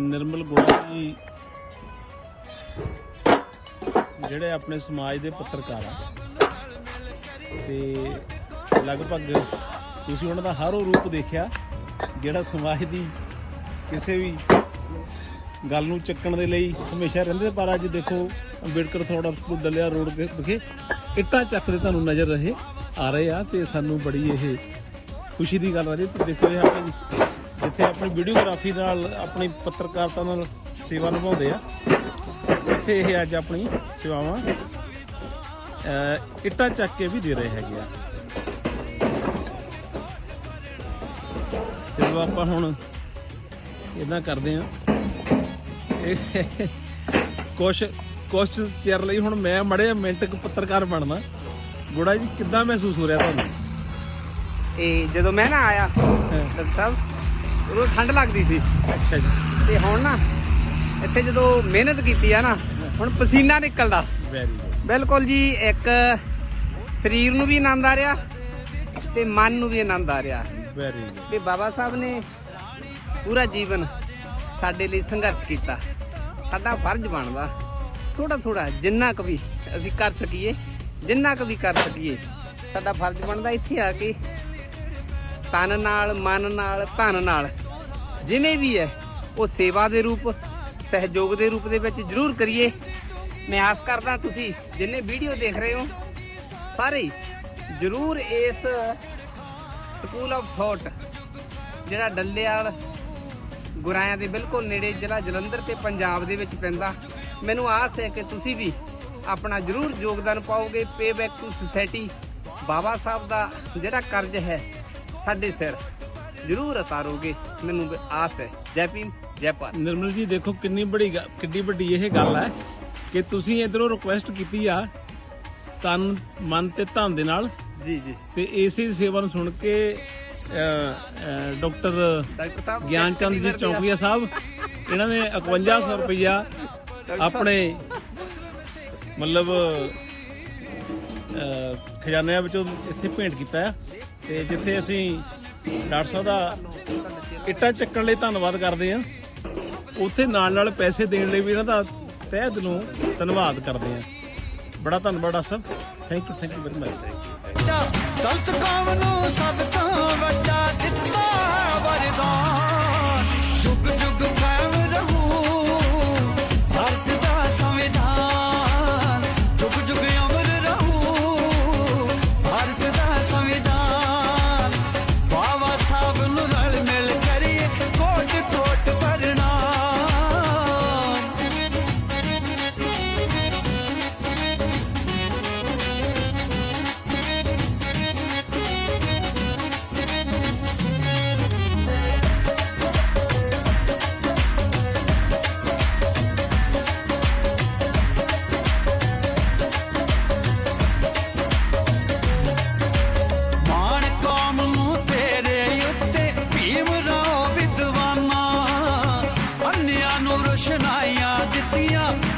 ਨਿਰਮਲ ਗੋਲਾ ਜੀ ਜਿਹੜੇ ਆਪਣੇ ਸਮਾਜ ਦੇ ਪੱਤਰਕਾਰ ਆ। ਤੇ ਲਗਭਗ ਤੁਸੀਂ ਉਹਨਾਂ ਦਾ ਹਰ ਉਹ ਰੂਪ ਦੇਖਿਆ, ਜਿਹੜਾ ਸਮਾਜ ਦੀ ਕਿਸੇ ਵੀ ਗੱਲ ਨੂੰ ਚੱਕਣ ਦੇ ਲਈ ਹਮੇਸ਼ਾ ਰਹਿੰਦੇ ਪਰ ਅੱਜ ਦੇਖੋ ਅੰਬੇਡਕਰ ਥੋੜਾ ਸਕੂਲ ਰੋਡ ਦੇ ਵਿਖੇ ਇੱਟਾਂ ਚੱਕਦੇ ਤੁਹਾਨੂੰ ਨਜ਼ਰ ਰਹੇ ਆ ਰਹੇ ਆ, ਤੇ ਸਾਨੂੰ ਬੜੀ ਇਹ ਖੁਸ਼ੀ ਦੀ ਗੱਲ ਆ ਰਹੀ ਤੇ ਦੇਖੋ ਇਹ ਆਪਣੀ ਜਿੱਥੇ ਆਪਣੀ ਵੀਡੀਓਗ੍ਰਾਫੀ ਨਾਲ ਆਪਣੀ ਪੱਤਰਕਾਰਤਾ ਨਾਲ ਸੇਵਾ ਨਿਭਾਉਂਦੇ ਆ। ਇੱਥੇ ਇਹ ਅੱਜ ਆਪਣੀ ਸੇਵਾਵਾਂ ਇੱਟਾਂ ਚੱਕ ਕੇ ਵੀ ਦੇ ਰਹੇ ਹੈਗੇ ਆ। ਚਲੋ ਆਪਾਂ ਹੁਣ ਇਦਾਂ ਕਰਦੇ ਆ ਕੁਛ ਕੁਛ ਚਿਰ ਲਈ ਹੁਣ ਮੈਂ ਮੜੇ ਮਿੰਟ ਕੁ ਪੱਤਰਕਾਰ ਬਣਨਾ। ਗੁੜਾ ਜੀ ਕਿੱਦਾਂ ਮਹਿਸੂਸ ਹੋ ਰਿਹਾ ਤੁਹਾਨੂੰ? ਇਹ ਜਦੋਂ ਮੈਂ ਨਾ ਆਇਆ ਡਾਕਟਰ ਸਾਹਿਬ ਉਦੋਂ ਠੰਡ ਲੱਗਦੀ ਸੀ। ਅੱਛਾ ਜੀ। ਤੇ ਹੁਣ ਨਾ ਇੱਥੇ ਜਦੋਂ ਮਿਹਨਤ ਕੀਤੀ ਆ ਨਾ ਹੁਣ ਪਸੀਨਾ ਨਿਕਲਦਾ। ਵੈਰੀ ਗੁੱਡ ਬਿਲਕੁਲ ਜੀ ਇੱਕ ਸਰੀਰ ਨੂੰ ਵੀ ਆਨੰਦ ਆ ਰਿਹਾ ਤੇ ਮਨ ਨੂੰ ਵੀ ਆਨੰਦ ਆ ਰਿਹਾ। ਵੈਰੀ ਗੁੱਡ ਤੇ ਬਾਬਾ ਸਾਹਿਬ ਨੇ ਪੂਰਾ ਜੀਵਨ ਸਾਡੇ ਲਈ ਸੰਘਰਸ਼ ਕੀਤਾ। ਸਾਡਾ ਫਰਜ਼ ਬਣਦਾ ਥੋੜਾ ਥੋੜਾ ਜਿੰਨਾ ਕੁ ਵੀ ਅਸੀਂ ਕਰ ਸਕੀਏ ਜਿੰਨਾ ਕੁ ਵੀ ਕਰ ਸਕੀਏ ਸਾਡਾ ਫਰਜ਼ ਬਣਦਾ ਇੱਥੇ ਆ ਕੇ ਤਨ ਨਾਲ, ਮਨ ਨਾਲ, ਧਨ ਨਾਲ। ਜਿਵੇਂ ਵੀ ਹੈ, ਉਹ ਸੇਵਾ ਦੇ ਰੂਪ, ਸਹਿਯੋਗ ਦੇ ਰੂਪ ਦੇ ਵਿੱਚ ਜ਼ਰੂਰ ਕਰੀਏ। ਮੈਂ ਆਸ ਕਰਦਾ ਤੁਸੀਂ ਜਿੰਨੇ ਵੀਡੀਓ ਦੇਖ ਰਹੇ ਹੋ, ਸਾਰੇ ਜ਼ਰੂਰ ਇਸ ਸਕੂਲ ਆਫ ਥਾਟ ਜਿਹੜਾ ਡੱਲੇਆਲ ਗੁਰਾਇਆਂ ਦੇ ਬਿਲਕੁਲ ਨੇੜੇ ਜ਼ਿਲ੍ਹਾ ਜਲੰਧਰ ਤੇ ਪੰਜਾਬ ਦੇ ਵਿੱਚ ਪੈਂਦਾ, ਮੈਨੂੰ ਆਸ ਹੈ ਕਿ ਤੁਸੀਂ ਵੀ ਆਪਣਾ ਜ਼ਰੂਰ ਯੋਗਦਾਨ ਪਾਓਗੇ। Pay back to society Baba Sahib ਦਾ ਜਿਹੜਾ ਕਰਜ਼ ਹੈ ਸਾਡੇ ਸਿਰ। ਜ਼ਰੂਰ ਉਤਾਰੋਗੇ। ਮੈਨੂੰ ਆਸ ਹੈ। ਜੈ ਭੀਮ ਜੈ ਭਾਰਤ। ਨਿਰਮਲ ਜੀ ਦੇਖੋ ਕਿੰਨੀ ਬੜੀ ਕਿੰਨੀ ਵੱਡੀ ਇਹ ਗੱਲ ਹੈ ਕਿ ਤੁਸੀਂ ਇਧਰੋਂ ਰਿਕੁਐਸਟ ਕੀਤੀ ਆ ਤਨ ਮਨ ਤੇ ਧਨ ਦੇ ਨਾਲ। ਜੀ ਜੀ। ਤੇ ਇਸੇ ਸੇਵਾ ਨੂੰ ਸੁਣ ਕੇ ਡਾਕਟਰ ਡਾਕਟਰ ਸਾਹਿਬ ਗਿਆਨ ਚੰਦ ਜੀ ਚੌਂਕੀਆ ਸਾਹਿਬ ਇਹਨਾਂ ਨੇ 5100 ਰੁਪਇਆ ਆਪਣੇ ਮਤਲਬ ਅ, ਖਜ਼ਾਨਿਆਂ ਵਿੱਚੋਂ ਇੱਥੇ ਭੇਂਟ ਕੀਤਾ ਹੈ ਤੇ ਜਿੱਥੇ ਅਸੀਂ ਡਾਕਟਰ ਸਾਹਿਬ ਦਾ ਇੱਟਾਂ ਚੱਕਣ ਲਈ ਧੰਨਵਾਦ ਕਰਦੇ ਹਾਂ, ਉੱਥੇ ਨਾਲ ਨਾਲ ਪੈਸੇ ਦੇਣ ਲਈ ਵੀ ਇਹਨਾਂ ਦਾ ਤਹਿ ਦਿਲੋਂ ਧੰਨਵਾਦ ਕਰਦੇ ਹਾਂ। ਬੜਾ ਧੰਨਵਾਦ doctor Sahib. Thank you thank you very much ਗਲਤ ਕੌਮ ਨੂੰ ਸਭ ਸਾਨੂੰ ਰੋਸ਼ਨਾਈਆਂ ਦਿੱਤੀਆਂ।